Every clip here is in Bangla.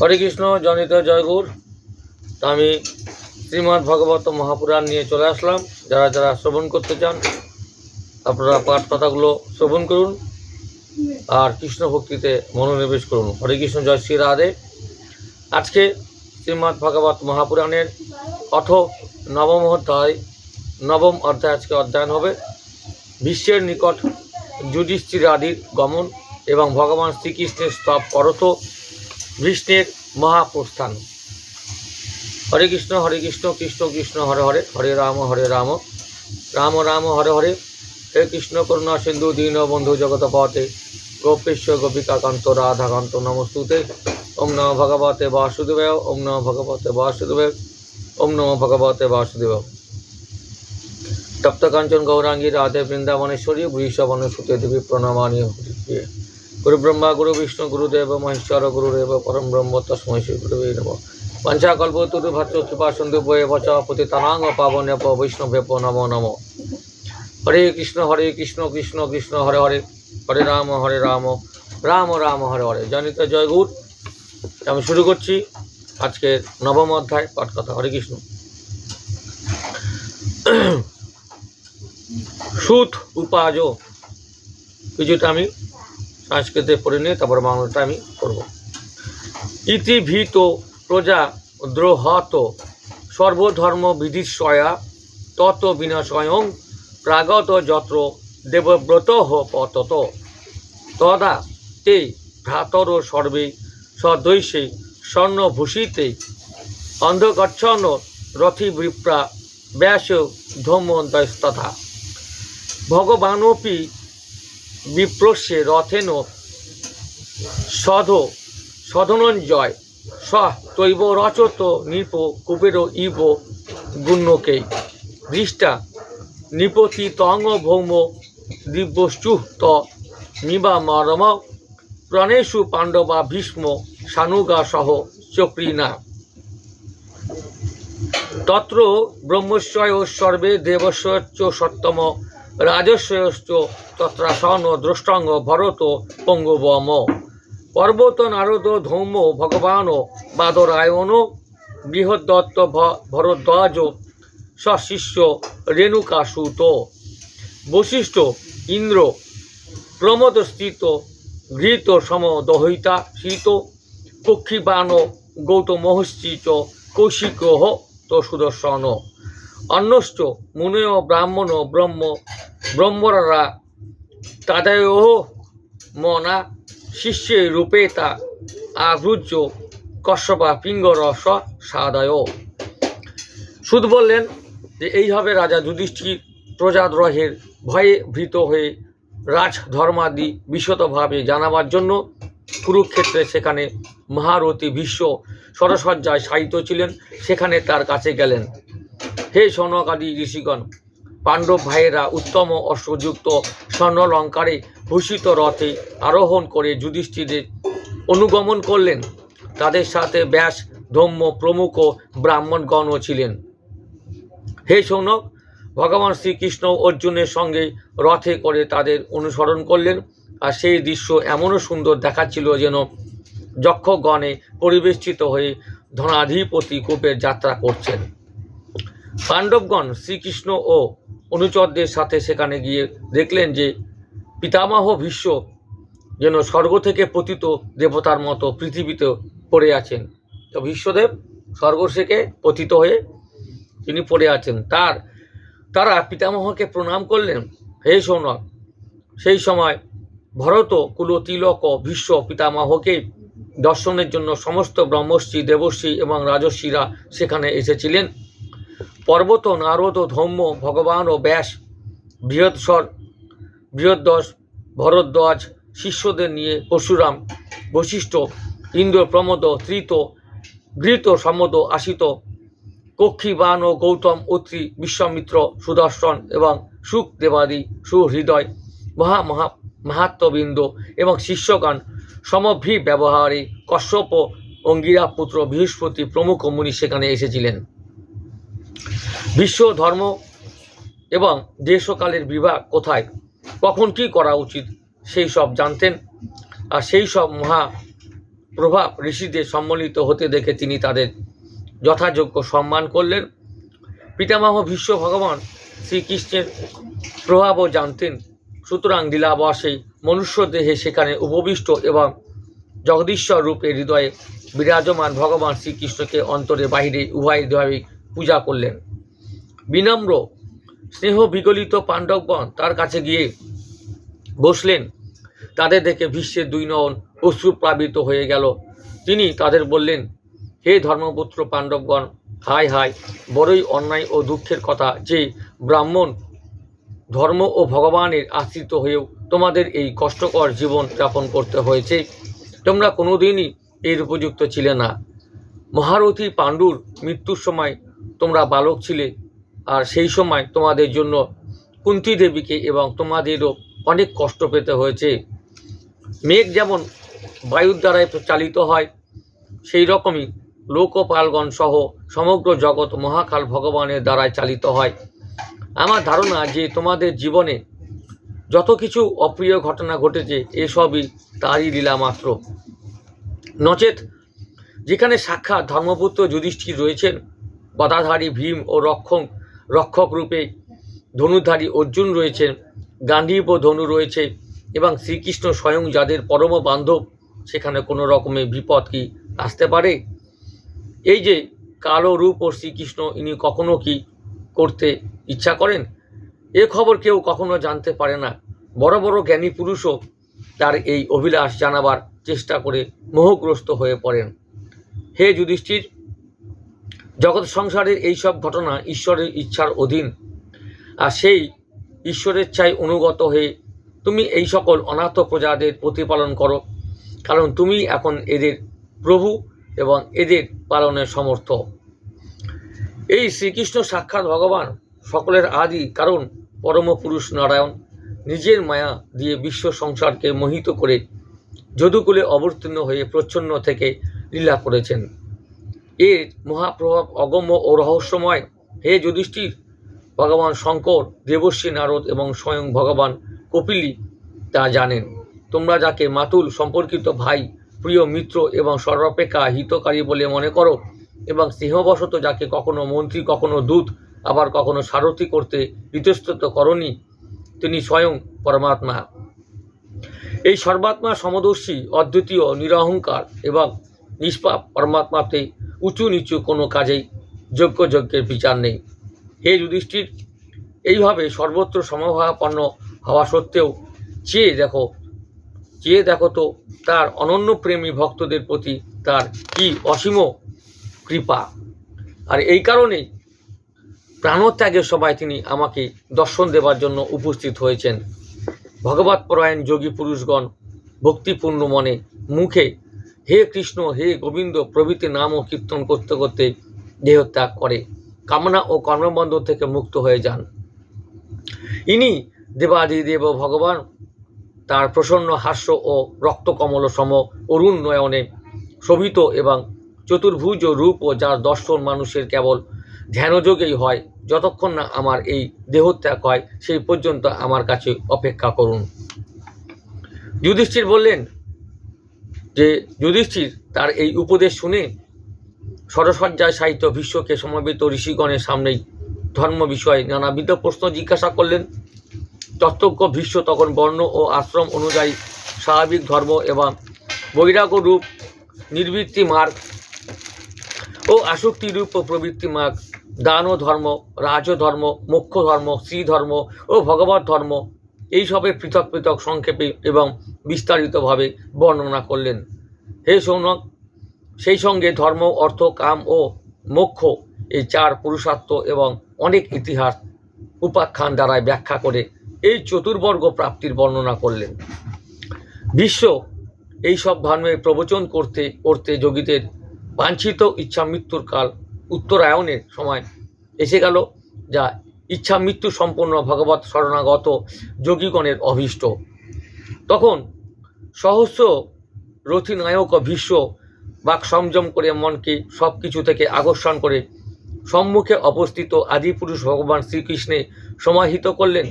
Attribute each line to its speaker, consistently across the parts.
Speaker 1: হরে কৃষ্ণ জনিত জয়গুর আমি শ্রীমৎ ভগবত মহাপুরাণ নিয়ে চলে আসলাম যারা যারা শ্রবণ করতে চান আপনারা পাঠ কথাগুলো শ্রবণ করুন আর কৃষ্ণ ভক্তিতে মনোনিবেশ করুন হরে কৃষ্ণ জয় শ্রী রাধে আজকে শ্রীমৎ ভগবত মহাপুরাণের অথ নবম অধ্যায় নবম অধ্যায় আজকে অধ্যয়ন হবে বিশ্বের নিকট যুধিষ্ঠির আদির গমন এবং ভগবান শ্রীকৃষ্ণের স্তব করত বিষ্ণের মহাপ্রস্থান হরে কৃষ্ণ হরে কৃষ্ণ কৃষ্ণ কৃষ্ণ হরে হরে হরে রাম হরে রাম রাম রাম হরে হরে হে কৃষ্ণ করুণা সিন্ধু দীন বন্ধু জগত পথে গোপেশ্ব গোপিকাকান্ত রাধাকান্ত নমস্তুতে ওম নম ভগবতে বাসুদেব ওম নম ভগবতে বাসুদেব ওম নম ভগবতে বাসুদেব তপ্তকাঞ্চন গৌরাঙ্গী রাধে বৃন্দাবনেশ্বরী সুতে দেবী প্রণমানীয় গুরু ব্রহ্মা গুরু বিষ্ণু গুরুদেব মহেশ্বর গুরুদেব পরম ব্রহ্ম তস্মৈ শ্রী গুরু নব পঞ্চা কল্পতরু ভাত্র কৃপা সন্ধু বয়ে বচ পতি তানাঙ্গ পাবন বৈষ্ণব বৈষ্ণবেপ নম নম হরে কৃষ্ণ হরে কৃষ্ণ কৃষ্ণ কৃষ্ণ হরে হরে হরে রাম হরে রাম রাম রাম হরে হরে জনিত জয় গুর আমি শুরু করছি আজকের নবম অধ্যায় পাঠ কথা হরে কৃষ্ণ সুত উপাজ কিছুটা আমি সংস্কৃতে পড়ে নিয়ে তারপর বাংলাটা আমি করব ইতিভীত প্রজা দ্রোহত সর্বধর্ম বিধিশয়া তত বিনাশয়ং প্রাগত যত্র দেবব্রত পতত তদা তে ভ্রাতর সর্বে সদৈশে স্বর্ণভূষিতে অন্ধকচ্ছন্ন রথি বিপ্রা ব্যাস ধৌমন্তস্তথা ভগবানোপি বিপ্রসে রথেন সধ সধনঞ্জয় স তৈব রচত নৃপ কুবের ইব গুণকে দৃষ্টা নৃপতি তঙ্গ ভৌম দিব্যশ্চুহ ত মরম প্রণেশু পাণ্ডবা ভীষ্ম সানুগা সহ চক্রীনা তত্র ব্রহ্মস্বয় সর্বে দেবস্বচ্চ সত্তম রাজস্বয়শ্চ তত্রা দৃষ্টাঙ্গ ভরত পঙ্গবম পর্বত নারদ ধৌম ভগবান বাদরায়ণ বৃহদ্দত্ত ভরদ্বাজ সশিষ্য রেণুকাসুত বশিষ্ঠ ইন্দ্র প্রমোদস্থিত ঘৃত দহিতা শীত কক্ষীবাণ গৌতমহশ্চিত কৌশিক তো সুদর্শন অন্যশ্চ মুনয় ব্রাহ্মণ ব্রহ্ম ব্রহ্মরা তাদেরও মনা শিষ্যের রূপে তা আগ্রুজ্য কশ্যপা পিঙ্গরস সাদায় সুদ বললেন যে এইভাবে রাজা যুধিষ্ঠির প্রজাদ্রোহের ভয়ে ভীত হয়ে রাজ ধর্মাদি বিশদভাবে জানাবার জন্য কুরুক্ষেত্রে সেখানে মহারথী বিশ্ব সরসজ্জায় সাহিত্য ছিলেন সেখানে তার কাছে গেলেন হে সনকাদি ঋষিগণ পাণ্ডব ভাইয়েরা উত্তম অশ্বযুক্ত স্বর্ণলঙ্কারে ভূষিত রথে আরোহণ করে যুধিষ্ঠিরের অনুগমন করলেন তাদের সাথে ব্যাস ধম্ম প্রমুখ ব্রাহ্মণগণও ছিলেন হে সৌনক ভগবান শ্রীকৃষ্ণ অর্জুনের সঙ্গে রথে করে তাদের অনুসরণ করলেন আর সেই দৃশ্য এমনও সুন্দর দেখাচ্ছিল যেন যক্ষগণে পরিবেষ্টিত হয়ে ধনাধিপতি কূপের যাত্রা করছেন পাণ্ডবগণ শ্রীকৃষ্ণ ও অনুচরদের সাথে সেখানে গিয়ে দেখলেন যে পিতামহ ভীষ্ম যেন স্বর্গ থেকে পতিত দেবতার মতো পৃথিবীতে পড়ে আছেন তো ভীষ্মদেব স্বর্গ থেকে পতিত হয়ে তিনি পড়ে আছেন তার তারা পিতামহকে প্রণাম করলেন হে সৌনক সেই সময় ভরত কুলতিলক ভীষ্ম পিতামহকে দর্শনের জন্য সমস্ত ব্রহ্মশ্রী দেবশ্রী এবং রাজস্বীরা সেখানে এসেছিলেন পর্বত নারদ ধর্ম ভগবান ও ব্যাস বৃহৎসর বৃহদ্দশ ভরদ্বাজ শিষ্যদের নিয়ে পরশুরাম বৈশিষ্ট্য ইন্দ্র প্রমোদ তৃত ঘৃত সম্মদ আশিত কক্ষীবান ও গৌতম অত্রি বিশ্বামিত্র সুদর্শন এবং সুখদেবাদি সুহৃদয় মহা মহা মাহাত্মবৃন্দ এবং শিষ্যগণ সমভি ব্যবহারে কশ্যপ অঙ্গিরা পুত্র বৃহস্পতি প্রমুখ মুনি সেখানে এসেছিলেন বিশ্ব ধর্ম এবং দেশকালের বিভাগ কোথায় কখন কি করা উচিত সেই সব জানতেন আর সেই সব মহা প্রভাব ঋষিদের সম্মিলিত হতে দেখে তিনি তাদের যথাযোগ্য সম্মান করলেন পিতামহ বিশ্ব ভগবান শ্রীকৃষ্ণের প্রভাবও জানতেন সুতরাং লীলাবাসে মনুষ্য দেহে সেখানে উপবিষ্ট এবং জগদীশ্বর রূপে হৃদয়ে বিরাজমান ভগবান শ্রীকৃষ্ণকে অন্তরে বাহিরে উভয় পূজা করলেন বিনম্র স্নেহ বিগলিত পাণ্ডবগণ তার কাছে গিয়ে বসলেন তাদের দেখে বিশ্বের দুই নয়ন অশ্রুপ্লাবিত হয়ে গেল তিনি তাদের বললেন হে ধর্মপুত্র পাণ্ডবগণ হায় হায় বড়ই অন্যায় ও দুঃখের কথা যে ব্রাহ্মণ ধর্ম ও ভগবানের আশ্রিত হয়েও তোমাদের এই কষ্টকর জীবন যাপন করতে হয়েছে তোমরা কোনোদিনই এর উপযুক্ত ছিলে না মহারথী পাণ্ডুর মৃত্যুর সময় তোমরা বালক ছিলে আর সেই সময় তোমাদের জন্য কুন্তি দেবীকে এবং তোমাদেরও অনেক কষ্ট পেতে হয়েছে মেঘ যেমন বায়ুর দ্বারাই চালিত হয় সেই রকমই লোকপালগণ সহ সমগ্র জগৎ মহাকাল ভগবানের দ্বারাই চালিত হয় আমার ধারণা যে তোমাদের জীবনে যত কিছু অপ্রিয় ঘটনা ঘটেছে এসবই তারই লীলা মাত্র নচেত যেখানে সাক্ষাৎ ধর্মপুত্র যুধিষ্ঠির রয়েছেন গদাধারী ভীম ও রক্ষণ রক্ষক রূপে ধনুধারী অর্জুন রয়েছেন গান্ধীব ধনু রয়েছে এবং শ্রীকৃষ্ণ স্বয়ং যাদের পরম বান্ধব সেখানে কোনো রকমের বিপদ কি আসতে পারে এই যে কালো রূপ ও শ্রীকৃষ্ণ ইনি কখনো কি করতে ইচ্ছা করেন এ খবর কেউ কখনো জানতে পারে না বড় বড় জ্ঞানী পুরুষও তার এই অভিলাষ জানাবার চেষ্টা করে মোহগ্রস্ত হয়ে পড়েন হে যুধিষ্ঠির জগৎ সংসারের এই সব ঘটনা ঈশ্বরের ইচ্ছার অধীন আর সেই ঈশ্বরের চাই অনুগত হয়ে তুমি এই সকল অনাথ প্রজাদের প্রতিপালন করো কারণ তুমি এখন এদের প্রভু এবং এদের পালনের সমর্থ এই শ্রীকৃষ্ণ সাক্ষাৎ ভগবান সকলের আদি কারণ পরম পুরুষ নারায়ণ নিজের মায়া দিয়ে বিশ্ব সংসারকে মোহিত করে যদুকুলে অবতীর্ণ হয়ে প্রচ্ছন্ন থেকে লীলা করেছেন এর মহাপ্রভাব অগম্য ও রহস্যময় হে যুধিষ্ঠির ভগবান শঙ্কর দেবশ্রী নারদ এবং স্বয়ং ভগবান কপিলি তা জানেন তোমরা যাকে মাতুল সম্পর্কিত ভাই প্রিয় মিত্র এবং সর্বাপেক্ষা হিতকারী বলে মনে করো এবং স্নেহবশত যাকে কখনো মন্ত্রী কখনো দূত আবার কখনো সারথি করতে ইতস্তত করনি তিনি স্বয়ং পরমাত্মা এই সর্বাত্মা সমদর্শী অদ্বিতীয় নিরহংকার এবং নিষ্পাপ পরমাত্মাতে উঁচু নিচু কোনো কাজেই যোগ্য যজ্ঞের বিচার নেই হে যুধিষ্ঠির এইভাবে সর্বত্র সমভাবাপন্ন হওয়া সত্ত্বেও চেয়ে দেখো চেয়ে দেখো তো তার অনন্য প্রেমী ভক্তদের প্রতি তার কি অসীম কৃপা আর এই কারণেই প্রাণত্যাগের সবাই তিনি আমাকে দর্শন দেবার জন্য উপস্থিত হয়েছেন ভগবৎপরায়ণ যোগী পুরুষগণ ভক্তিপূর্ণ মনে মুখে হে কৃষ্ণ হে গোবিন্দ প্রভৃতি নাম ও কীর্তন করতে করতে দেহত্যাগ করে কামনা ও কর্মবন্ধন থেকে মুক্ত হয়ে যান ইনি দেবাদিদেব ভগবান তার প্রসন্ন হাস্য ও রক্তকমল সম অরুণ নয়নে শোভিত এবং চতুর্ভুজ রূপ ও যার দর্শন মানুষের কেবল ধ্যানযোগেই হয় যতক্ষণ না আমার এই দেহত্যাগ হয় সেই পর্যন্ত আমার কাছে অপেক্ষা করুন যুধিষ্ঠির বললেন যে যুধিষ্ঠির তার এই উপদেশ শুনে সরসজ্জায় সাহিত্য বিশ্বকে সমবেত ঋষিগণের সামনেই ধর্ম বিষয়ে নানাবিধ প্রশ্ন জিজ্ঞাসা করলেন তত্ত্বজ্ঞ ভীষ্ম তখন বর্ণ ও আশ্রম অনুযায়ী স্বাভাবিক ধর্ম এবং বৈরাগ্য রূপ নির্বৃত্তি মার্গ ও আসক্তি রূপ ও প্রবৃত্তি মার্গ দান ধর্ম রাজধর্ম মুখ্য ধর্ম শ্রী ধর্ম ও ভগবত ধর্ম সবের পৃথক পৃথক সংক্ষেপে এবং বিস্তারিতভাবে বর্ণনা করলেন হে সৌনক সেই সঙ্গে ধর্ম অর্থ কাম ও মোক্ষ এই চার পুরুষার্থ এবং অনেক ইতিহাস উপাখ্যান দ্বারায় ব্যাখ্যা করে এই চতুর্বর্গ প্রাপ্তির বর্ণনা করলেন বিশ্ব এই সব ধর্মে প্রবচন করতে করতে যোগীদের বাঞ্ছিত ইচ্ছা মৃত্যুর কাল উত্তরায়ণের সময় এসে গেল যা ইচ্ছা মৃত্যু সম্পন্ন ভগবত শরণাগত যোগীগণের অভীষ্ট তখন সহস্র রথিনায়ক ভীষ্ম বাক সংযম করে মনকে সব কিছু থেকে আকর্ষণ করে সম্মুখে অবস্থিত আদিপুরুষ ভগবান শ্রীকৃষ্ণে সমাহিত করলেন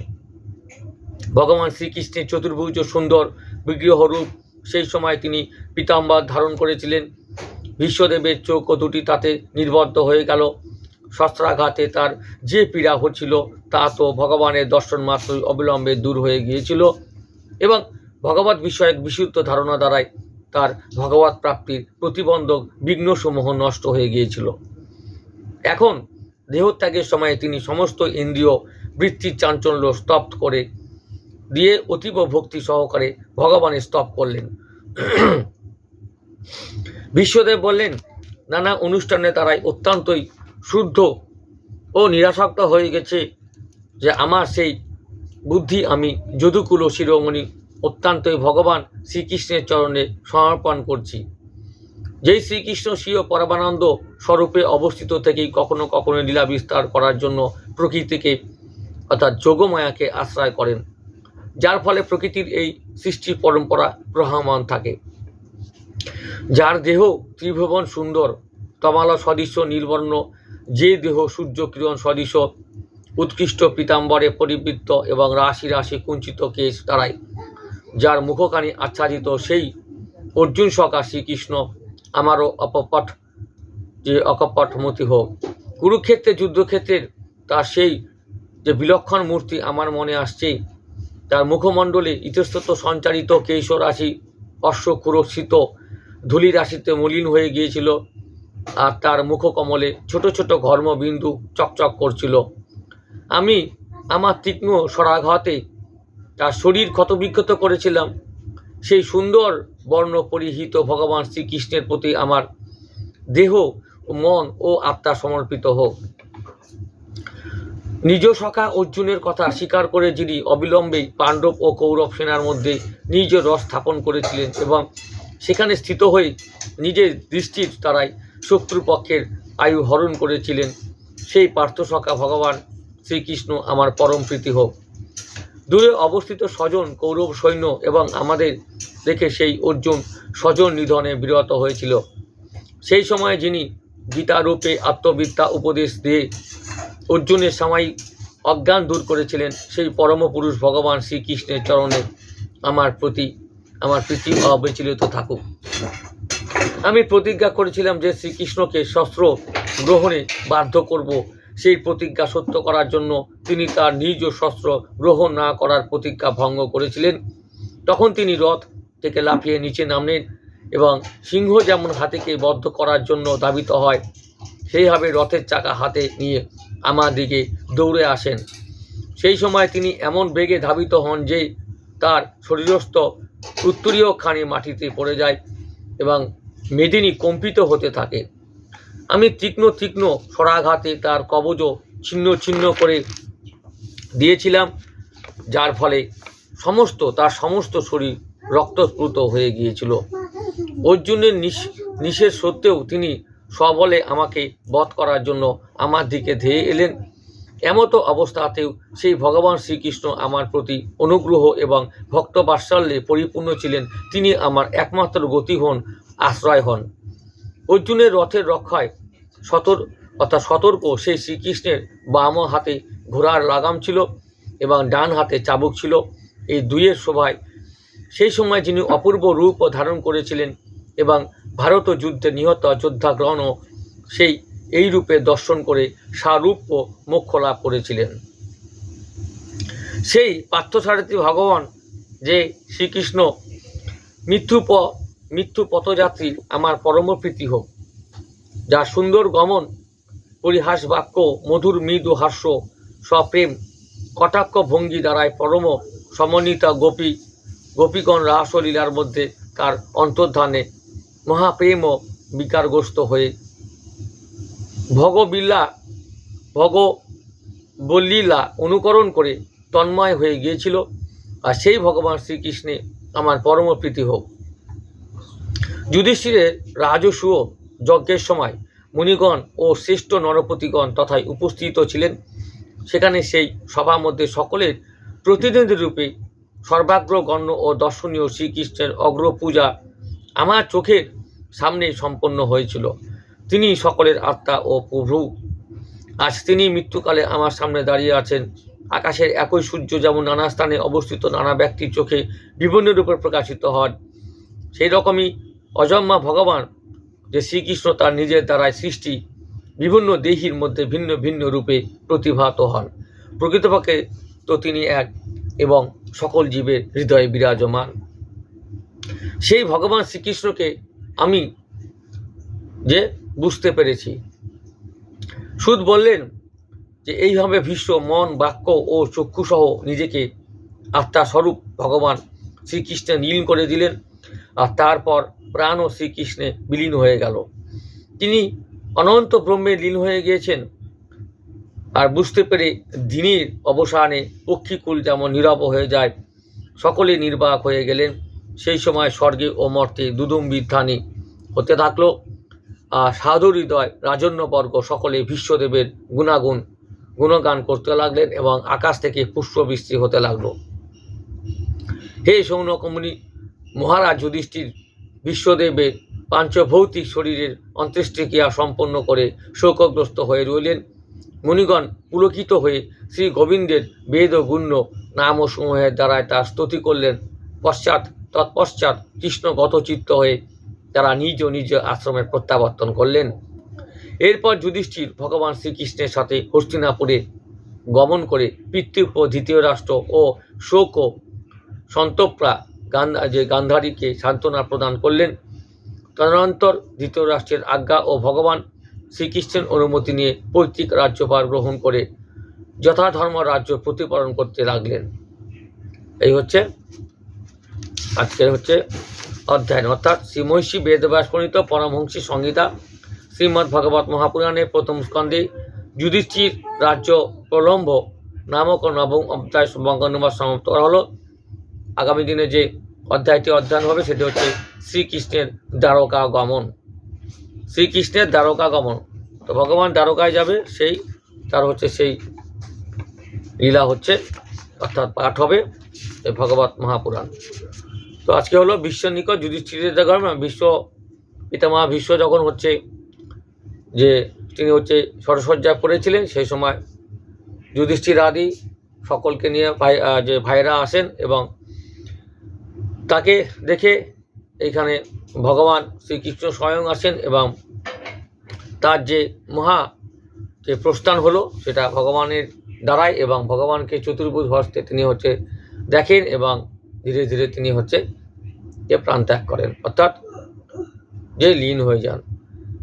Speaker 1: ভগবান শ্রীকৃষ্ণের চতুর্ভুজ সুন্দর বিগ্রহরূপ সেই সময় তিনি পিতাম্বার ধারণ করেছিলেন বিশ্বদেবের চোখ দুটি তাতে নির্বদ্ধ হয়ে গেল শস্ত্রাঘাতে তার যে পীড়া হচ্ছিল তা তো ভগবানের দর্শন মাত্র অবিলম্বে দূর হয়ে গিয়েছিল এবং ভগবত বিষয়ক বিশুদ্ধ ধারণা দ্বারাই তার ভগবত প্রাপ্তির প্রতিবন্ধক বিঘ্নসমূহ নষ্ট হয়ে গিয়েছিল এখন দেহত্যাগের সময়ে তিনি সমস্ত ইন্দ্রিয় বৃত্তির চাঞ্চল্য স্তপ্ত করে দিয়ে অতীব ভক্তি সহকারে ভগবানের স্তব করলেন বিশ্বদেব বললেন নানা অনুষ্ঠানে তারাই অত্যন্তই শুদ্ধ ও নিরাসক্ত হয়ে গেছে যে আমার সেই বুদ্ধি আমি যদুকুল ও শিরোমণি অত্যন্তই ভগবান শ্রীকৃষ্ণের চরণে সমর্পণ করছি যেই শ্রীকৃষ্ণ স্বীয় পরমানন্দ স্বরূপে অবস্থিত থেকেই কখনো কখনো লীলা বিস্তার করার জন্য প্রকৃতিকে অর্থাৎ যোগমায়াকে আশ্রয় করেন যার ফলে প্রকৃতির এই সৃষ্টি পরম্পরা প্রহমান থাকে যার দেহ ত্রিভুবন সুন্দর তমাল সদৃশ্য নির্বর্ণ যে দেহ সূর্য কিরণ সদৃশ উৎকৃষ্ট পীতাম্বরে পরিবৃত্ত এবং রাশি রাশি কুঞ্চিত কেশ তারাই যার মুখখানি আচ্ছাদিত সেই অর্জুন সকা শ্রীকৃষ্ণ আমারও অপপট যে অকপট মতি হোক কুরুক্ষেত্রে যুদ্ধক্ষেত্রের তার সেই যে বিলক্ষণ মূর্তি আমার মনে আসছে তার মুখমণ্ডলে ইতস্তত সঞ্চারিত কেশ অশ্ব অশ্বক্ষুরক্ষিত ধূলি রাশিতে মলিন হয়ে গিয়েছিল আর তার মুখকমলে ছোট ছোট ঘর্মবিন্দু চকচক করছিল আমি আমার তীক্ষ্ণ সরাঘাতে তার শরীর ক্ষতবিক্ষত করেছিলাম সেই সুন্দর বর্ণ পরিহিত ভগবান শ্রীকৃষ্ণের প্রতি আমার দেহ মন ও আত্মা সমর্পিত হোক নিজ সখা অর্জুনের কথা স্বীকার করে যিনি অবিলম্বে পাণ্ডব ও কৌরব সেনার মধ্যে নিজ রস স্থাপন করেছিলেন এবং সেখানে স্থিত হয়ে নিজের দৃষ্টির তারাই শত্রুপক্ষের আয়ু হরণ করেছিলেন সেই পার্থসখা ভগবান শ্রীকৃষ্ণ আমার পরম প্রীতি হোক দূরে অবস্থিত স্বজন কৌরব সৈন্য এবং আমাদের দেখে সেই অর্জুন স্বজন নিধনে বিরত হয়েছিল সেই সময় যিনি গীতারূপে আত্মবিদ্যা উপদেশ দিয়ে অর্জুনের সামাই অজ্ঞান দূর করেছিলেন সেই পরমপুরুষ ভগবান শ্রীকৃষ্ণের চরণে আমার প্রতি আমার প্রীতি অবিচলিত থাকুক আমি প্রতিজ্ঞা করেছিলাম যে শ্রীকৃষ্ণকে শস্ত্র গ্রহণে বাধ্য করব সেই প্রতিজ্ঞা সত্য করার জন্য তিনি তার নিজ শস্ত্র গ্রহণ না করার প্রতিজ্ঞা ভঙ্গ করেছিলেন তখন তিনি রথ থেকে লাফিয়ে নিচে নামলেন এবং সিংহ যেমন হাতিকে বদ্ধ করার জন্য দাবিত হয় সেইভাবে রথের চাকা হাতে নিয়ে আমার দিকে দৌড়ে আসেন সেই সময় তিনি এমন বেগে ধাবিত হন যে তার শরীরস্থ উত্তরীয় খানে মাটিতে পড়ে যায় এবং মেদিনী কম্পিত হতে থাকে আমি তীক্ষ্ণ তীক্ষ্ণ সরাঘাতে তার কবজও ছিন্ন ছিন্ন করে দিয়েছিলাম যার ফলে সমস্ত তার সমস্ত শরীর রক্তস্ফূত হয়ে গিয়েছিল অর্জুনের নিষেধ সত্ত্বেও তিনি সবলে আমাকে বধ করার জন্য আমার দিকে ধেয়ে এলেন এমত অবস্থাতেও সেই ভগবান শ্রীকৃষ্ণ আমার প্রতি অনুগ্রহ এবং ভক্ত বাৎসল্যে পরিপূর্ণ ছিলেন তিনি আমার একমাত্র গতি হন আশ্রয় হন অর্জুনের রথের রক্ষায় সতর অর্থাৎ সতর্ক সেই শ্রীকৃষ্ণের বাম হাতে ঘোড়ার লাগাম ছিল এবং ডান হাতে চাবুক ছিল এই দুইয়ের শোভায় সেই সময় যিনি অপূর্ব রূপ ধারণ করেছিলেন এবং ভারত যুদ্ধে নিহত যোদ্ধাগ্রহণও সেই এই রূপে দর্শন করে সারূপ ও মোক্ষ লাভ করেছিলেন সেই পার্থসারথী ভগবান যে শ্রীকৃষ্ণ মৃত্যুপ মৃত্যু পথযাত্রী আমার পরম প্রীতি হোক যা সুন্দর গমন পরিহাস বাক্য মধুর মৃদু হাস্য স্বপ্রেম কটাক্ষ ভঙ্গি দ্বারায় পরম সমন্বিতা গোপী গোপীগণ রাসলীলার মধ্যে তার অন্তর্ধানে মহাপ্রেম ও বিকারগ্রস্ত হয়ে ভগবিল্লা ভগ বল্লীলা অনুকরণ করে তন্ময় হয়ে গিয়েছিল আর সেই ভগবান শ্রীকৃষ্ণে আমার পরমপ্রীতি হোক যুধিষ্ঠিরের রাজসুয় যজ্ঞের সময় মুনিগণ ও শ্রেষ্ঠ নরপতিগণ তথায় উপস্থিত ছিলেন সেখানে সেই সভার মধ্যে সকলের প্রতিনিধিরূপে গণ্য ও দর্শনীয় শ্রীকৃষ্ণের অগ্রপূজা আমার চোখের সামনে সম্পন্ন হয়েছিল তিনি সকলের আত্মা ও প্রভু আজ তিনি মৃত্যুকালে আমার সামনে দাঁড়িয়ে আছেন আকাশের একই সূর্য যেমন নানা স্থানে অবস্থিত নানা ব্যক্তির চোখে বিভিন্ন রূপে প্রকাশিত হন সেই রকমই অজম্মা ভগবান যে শ্রীকৃষ্ণ তার নিজের দ্বারায় সৃষ্টি বিভিন্ন দেহির মধ্যে ভিন্ন ভিন্ন রূপে প্রতিভাত হন প্রকৃতপক্ষে তো তিনি এক এবং সকল জীবের হৃদয়ে বিরাজমান সেই ভগবান শ্রীকৃষ্ণকে আমি যে বুঝতে পেরেছি সুদ বললেন যে এইভাবে ভীষ্ম মন বাক্য ও চক্ষুসহ নিজেকে আত্মাস্বরূপ ভগবান শ্রীকৃষ্ণে নীল করে দিলেন আর তারপর প্রাণ ও শ্রীকৃষ্ণে বিলীন হয়ে গেল তিনি অনন্ত ব্রহ্মে লীন হয়ে গিয়েছেন আর বুঝতে পেরে দিনের অবসানে পক্ষীকুল যেমন নীরব হয়ে যায় সকলে নির্বাক হয়ে গেলেন সেই সময় স্বর্গে ও মর্তে দুদুম বিধানী হতে থাকলো আর সাধু হৃদয় রাজন্যবর্গ সকলে বিশ্বদেবের গুণাগুণ গুণগান করতে লাগলেন এবং আকাশ থেকে বৃষ্টি হতে লাগলো হে সৌনকমুনি মহারাজ যুধিষ্ঠির বিশ্বদেবের পাঞ্চভৌতিক শরীরের অন্ত্যেষ্টিক্রিয়া সম্পন্ন করে শোকগ্রস্ত হয়ে রইলেন মুনিগণ পুলকিত হয়ে শ্রী গোবিন্দের বেদ ও গুণ্য নাম ও সমূহের দ্বারায় তার স্তুতি করলেন পশ্চাৎ তৎপশ্চাৎ কৃষ্ণ গতচিত্ত হয়ে তারা নিজ নিজ আশ্রমে প্রত্যাবর্তন করলেন এরপর যুধিষ্ঠির ভগবান শ্রীকৃষ্ণের সাথে হস্তিনাপুরে গমন করে পিতৃপ দ্বিতীয় রাষ্ট্র ও শোক ও সন্তপ্রা গান যে গান্ধারীকে সান্ত্বনা প্রদান করলেন তদনন্তর দ্বিতীয় রাষ্ট্রের আজ্ঞা ও ভগবান শ্রীকৃষ্ণের অনুমতি নিয়ে পৈতৃক রাজ্যভার গ্রহণ করে যথাধর্ম রাজ্য প্রতিপালন করতে লাগলেন এই হচ্ছে আজকের হচ্ছে অধ্যায়ন অর্থাৎ শ্রীমহিষী বেদব্যাস প্রণীত পরমহংসী সংহিতা শ্রীমদ্ ভগবত মহাপুরাণের প্রথম স্কন্ধে যুধিষ্ঠির রাজ্য প্রলম্ব নামক নবম অধ্যায় বঙ্গানুবাদ সমাপ্ত করা হলো আগামী দিনে যে অধ্যায়টি অধ্যয়ন হবে সেটি হচ্ছে শ্রীকৃষ্ণের দ্বারকা গমন শ্রীকৃষ্ণের দ্বারকা গমন তো ভগবান দ্বারকায় যাবে সেই তার হচ্ছে সেই লীলা হচ্ছে অর্থাৎ পাঠ হবে ভগবত মহাপুরাণ তো আজকে হলো বিশ্ব নিকট যুধিষ্ঠিরের ধর্ম বিশ্ব পিতামা বিশ্ব যখন হচ্ছে যে তিনি হচ্ছে সরসজ্জা করেছিলেন সেই সময় যুধিষ্ঠির আদি সকলকে নিয়ে ভাই যে ভাইরা আসেন এবং তাকে দেখে এখানে ভগবান শ্রীকৃষ্ণ স্বয়ং আসেন এবং তার যে মহা যে প্রস্থান হলো সেটা ভগবানের দ্বারাই এবং ভগবানকে চতুর্ভুজ হস্তে তিনি হচ্ছে দেখেন এবং ধীরে ধীরে তিনি হচ্ছে যে ত্যাগ করেন অর্থাৎ যে লীন হয়ে যান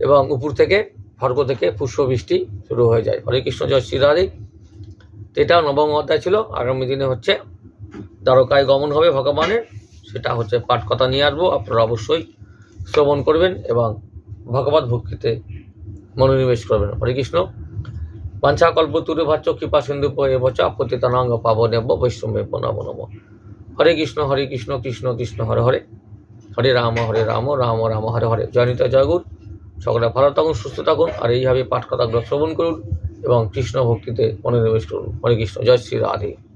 Speaker 1: এবং উপর থেকে ফর্গ থেকে পুষ্পবৃষ্টি শুরু হয়ে যায় হরে কৃষ্ণ জয় শ্রীরাধি এটাও নবম অধ্যায় ছিল আগামী দিনে হচ্ছে দ্বারকায় গমন হবে ভগবানের সেটা হচ্ছে পাঠ কথা নিয়ে আসবো আপনারা অবশ্যই শ্রবণ করবেন এবং ভগবত ভক্তিতে মনোনিবেশ করবেন হরে কৃষ্ণ বাঞ্ছা কল্প তুরে ভাচ্য কৃপা সিন্ধু এবচ পতিতানাঙ্গ নেব বৈষ্ণবে নব নম হরে কৃষ্ণ হরে কৃষ্ণ কৃষ্ণ কৃষ্ণ হরে হরে হরে রাম হরে রাম রাম রাম হরে হরে জয়নিতা জয়গুর সকলে ভালো থাকুন সুস্থ থাকুন আর এইভাবে পাঠ কথাগুলো শ্রবণ করুন এবং কৃষ্ণ ভক্তিতে মনোনিবেশ করুন হরে কৃষ্ণ জয় শ্রী রাধে